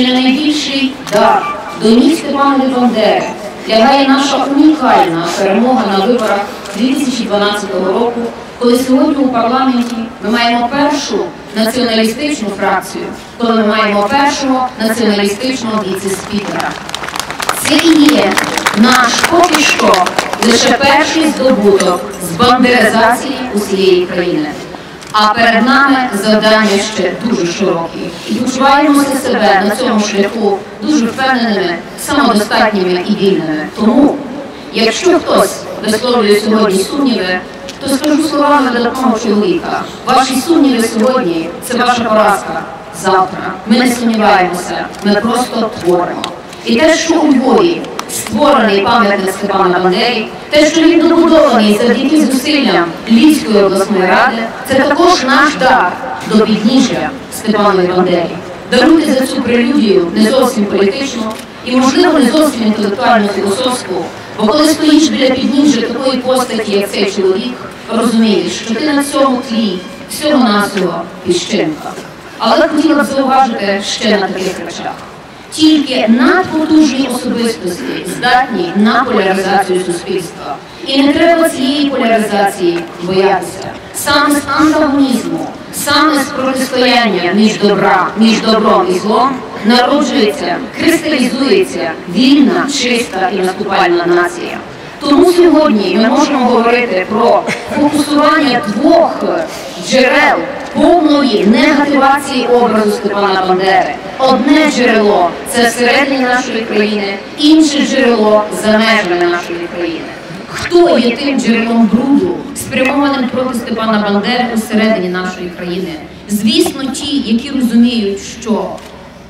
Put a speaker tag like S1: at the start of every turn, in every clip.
S1: чи не найбільший дар до ніг Степанові Бандери лягає наша унікальна перемога на виборах 2012 року, коли сьогодні у парламенті ми маємо першу націоналістичну фракцію, коли ми маємо першого націоналістичного віце-спікера. Це і є наш поки що лише перший здобуток з бандеризації усієї країни. А перед нами завдання ще дуже широкі. І почуваємося себе на цьому шляху дуже впевненими, самодостатніми і вільними. Тому, якщо хтось висловлює сьогодні сумніви, то скажу словами такого чоловіка. Ваші сумніви сьогодні це ваша поразка. Завтра ми не сумніваємося, ми просто творимо. І те, що у Львові створений пам'ятник Степана Бандері, те, що він добудований завдяки зусиллям Львівської обласної ради, це також наш дар до підніжжя Степанові Бандері. Даруйте за цю прелюдію не зовсім політичну і, можливо, не зовсім інтелектуально філософську, бо коли стоїш біля підніжжя такої постаті, як цей чоловік, розумієш, що ти на цьому тлі всього-навсього піщинка. Але хотіла б зауважити ще на таких речах. Тільки надпотужні особистості здатні на поляризацію суспільства. І не треба цієї поляризації боятися. Саме з антагонізму, саме з протистояння між добра, між добром і злом народжується, кристалізується вільна, чиста і наступальна нація. Тому сьогодні ми можемо говорити про фокусування двох джерел повної негативації образу Степана Бандери. Одне джерело це всередині нашої країни, інше джерело за межами нашої країни. Хто є тим джерелом бруду, спрямованим проти Степана Бандери усередині нашої країни? Звісно, ті, які розуміють, що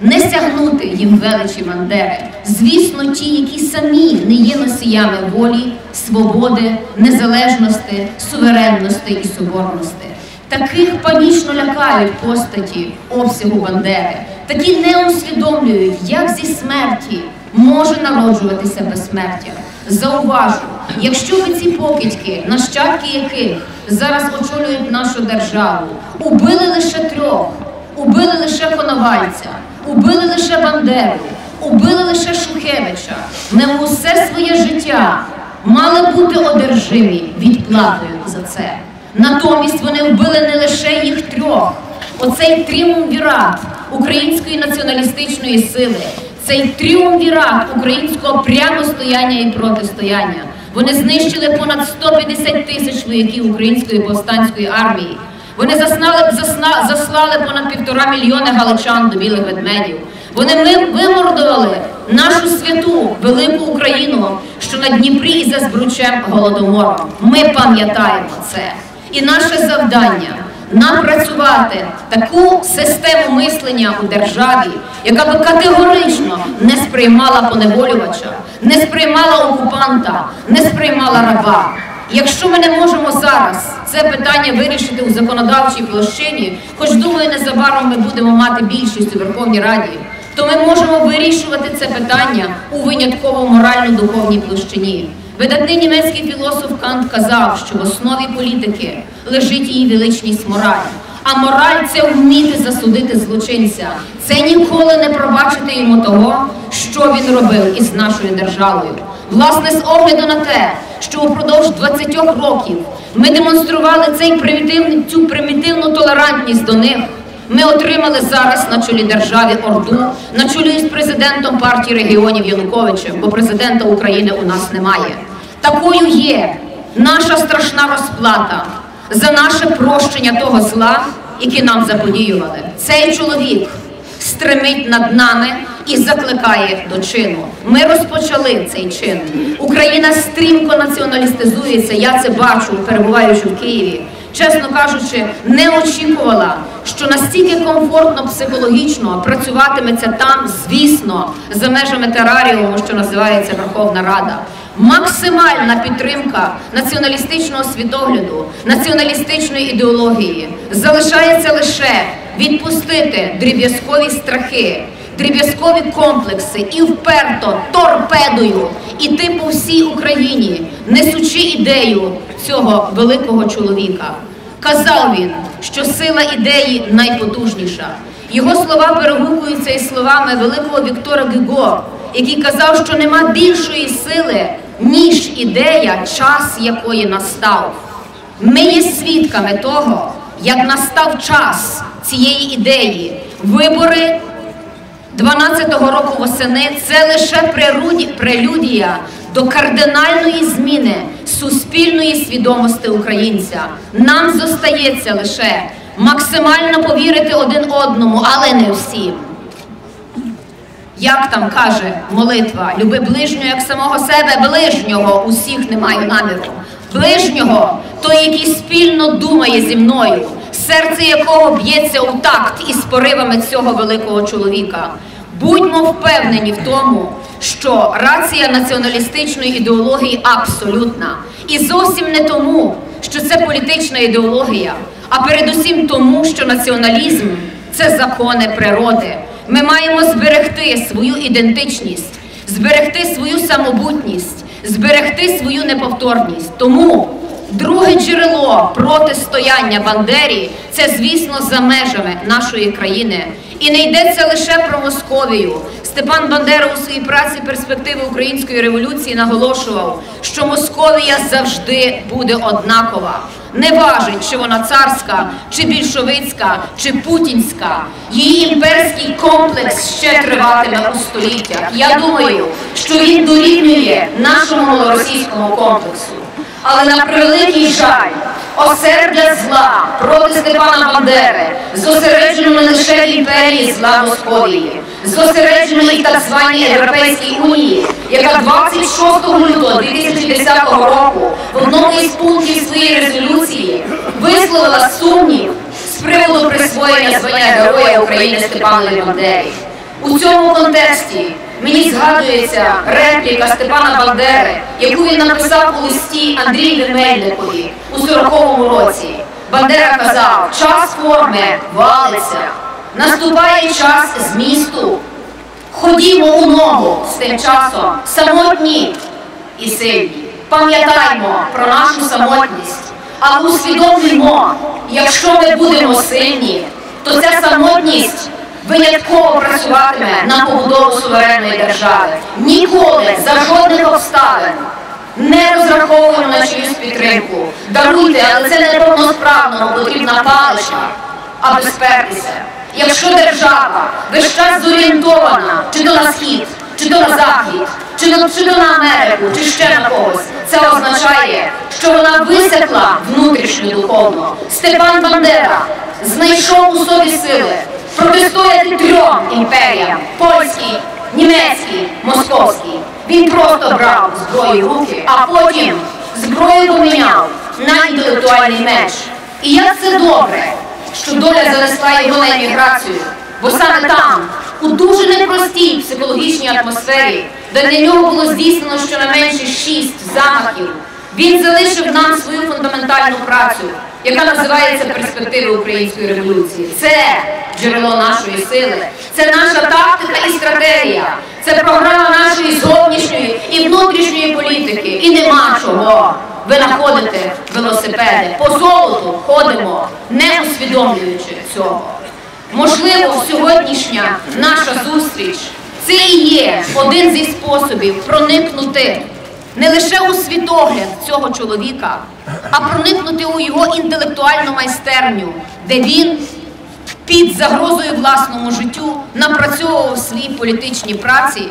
S1: не сягнути їм величі Бандери. Звісно, ті, які самі не є носіями волі, свободи, незалежності, суверенності і соборності. Таких панічно лякають постаті обсягу Бандери, такі не усвідомлюють, як зі смерті може народжуватися безсмертя. Зауважу, якщо ви ці покидьки, нащадки яких зараз очолюють нашу державу, убили лише трьох, убили лише Коновальця, убили лише Бандеру, убили лише Шухевича, ми усе своє життя мали бути одержимі відплатою за це. Натомість вони вбили не лише їх трьох. Оцей тріумвірат української націоналістичної сили, цей тріумвірат українського прямостояння і протистояння. Вони знищили понад 150 тисяч вояків української повстанської армії. Вони заснали, засна, заслали понад півтора мільйони галичан до білих ведмедів. Вони вимордували нашу святу велику Україну, що на Дніпрі і за збручем голодомором. Ми пам'ятаємо це. І наше завдання напрацювати таку систему мислення у державі, яка би категорично не сприймала поневолювача, не сприймала окупанта, не сприймала раба. Якщо ми не можемо зараз це питання вирішити у законодавчій площині, хоч думаю, незабаром ми будемо мати більшість у Верховній Раді, то ми можемо вирішувати це питання у винятково морально-духовній площині. Видатний німецький філософ Кант казав, що в основі політики лежить її величність мораль. А мораль це вміти засудити злочинця. Це ніколи не пробачити йому того, що він робив із нашою державою. Власне, з огляду на те, що упродовж 20 років ми демонстрували цей примітивний, цю примітивну толерантність до них. Ми отримали зараз на чолі держави Орду, на чолі з президентом партії регіонів Януковичем, бо президента України у нас немає. Такою є наша страшна розплата за наше прощення того зла, яке нам заподіювали. Цей чоловік стримить над нами і закликає до чину. Ми розпочали цей чин. Україна стрімко націоналістизується. Я це бачу, перебуваючи в Києві. Чесно кажучи, не очікувала, що настільки комфортно психологічно працюватиметься там, звісно, за межами тераріуму, що називається Верховна Рада. Максимальна підтримка націоналістичного світогляду, націоналістичної ідеології залишається лише відпустити дріб'язкові страхи, дріб'язкові комплекси і вперто торпедою іти по всій Україні, несучи ідею цього великого чоловіка. Казав він, що сила ідеї найпотужніша. Його слова перегукуються із словами великого Віктора Гюго, який казав, що нема більшої сили, ніж ідея, час якої настав. Ми є свідками того, як настав час цієї ідеї. Вибори 12-го року восени це лише прелюдія до кардинальної зміни суспільної свідомості українця. Нам зостається лише максимально повірити один одному, але не всім. Як там каже молитва, люби ближнього як самого себе, ближнього усіх не маю наміру. Ближнього той, який спільно думає зі мною, серце якого б'ється у такт із поривами цього великого чоловіка. Будьмо впевнені в тому, що рація націоналістичної ідеології абсолютна. І зовсім не тому, що це політична ідеологія, а передусім тому, що націоналізм це закони природи. Ми маємо зберегти свою ідентичність, зберегти свою самобутність, зберегти свою неповторність. Тому друге джерело протистояння Бандері це, звісно, за межами нашої країни. І не йдеться лише про Московію. Степан Бандера у своїй праці перспективи української революції наголошував, що Московія завжди буде однакова. Не важить, чи вона царська, чи більшовицька, чи путінська. Її імперський комплекс ще триватиме у століттях. Я думаю, що він дорівнює нашому малоросійському комплексу. Але на превеликий жаль, осердя зла проти Степана Бандери зосереджено не лише в імперії зла Московії, зосереджено і в так званій Європейській Унії, яка 26 лютого 2010 року в одному із пунктів своєї резолюції висловила сумнів з приводу присвоєння звання Героя України Степанові Бандері. У цьому контексті мені згадується репліка Степана Бандери, яку він написав у листі Андрію Мельникові у 40-му році. Бандера казав, час форми валиться, наступає час змісту. Ходімо у ногу з тим часом, самотні і сильні. Пам'ятаймо про нашу самотність, а усвідомлюємо, якщо ми будемо сильні, то ця самотність винятково працюватиме на побудову суверенної держави. Ніколи за жодних обставин не розраховуємо на чиюсь підтримку. Даруйте, але це не повносправному потрібна паличка, аби спертися. Якщо держава весь час зорієнтована чи то на схід, чи то на захід, чи, на, чи то на Америку, чи ще на когось, це означає, що вона висекла внутрішню духовно. Степан Бандера знайшов у собі сили протистояти трьом імперіям польській, німецькій, московській. Він просто брав зброю в руки, а потім зброю поміняв на інтелектуальний меч. І як це добре, що доля занесла його на еміграцію, бо саме там, у дуже непростій психологічній атмосфері, де для нього було здійснено щонайменше шість замахів, він залишив нам свою фундаментальну працю, яка називається перспективи української революції. Це джерело нашої сили, це наша тактика і стратегія, це програма нашої зовнішньої і внутрішньої політики. І нема чого винаходити велосипеди. По золоту ходимо, не усвідомлюючи цього. Можливо, сьогоднішня наша зустріч це і є один зі способів проникнути не лише у світогляд цього чоловіка, а проникнути у його інтелектуальну майстерню, де він під загрозою власному життю напрацьовував свої політичні праці.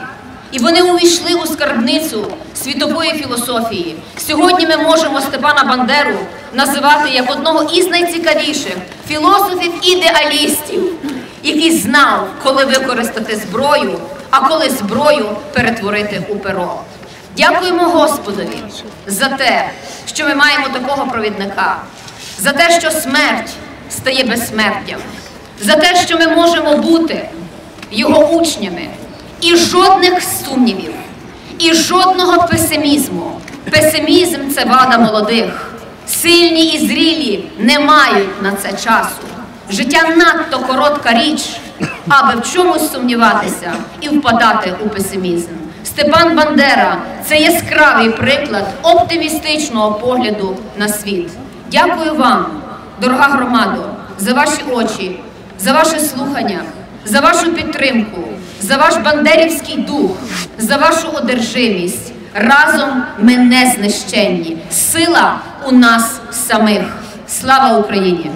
S1: І вони увійшли у скарбницю світової філософії. Сьогодні ми можемо Степана Бандеру називати як одного із найцікавіших філософів-ідеалістів, який знав, коли використати зброю, а коли зброю перетворити у перо. Дякуємо Господові за те, що ми маємо такого провідника, за те, що смерть стає безсмертям, за те, що ми можемо бути його учнями. І жодних сумнівів, і жодного песимізму. Песимізм це вада молодих. Сильні і зрілі не мають на це часу. Життя надто коротка річ, аби в чомусь сумніватися і впадати у песимізм. Степан Бандера це яскравий приклад оптимістичного погляду на світ. Дякую вам, дорога громадо, за ваші очі, за ваше слухання, за вашу підтримку, за ваш бандерівський дух, за вашу одержимість. Разом ми не знищенні. Сила у нас самих. Слава Україні!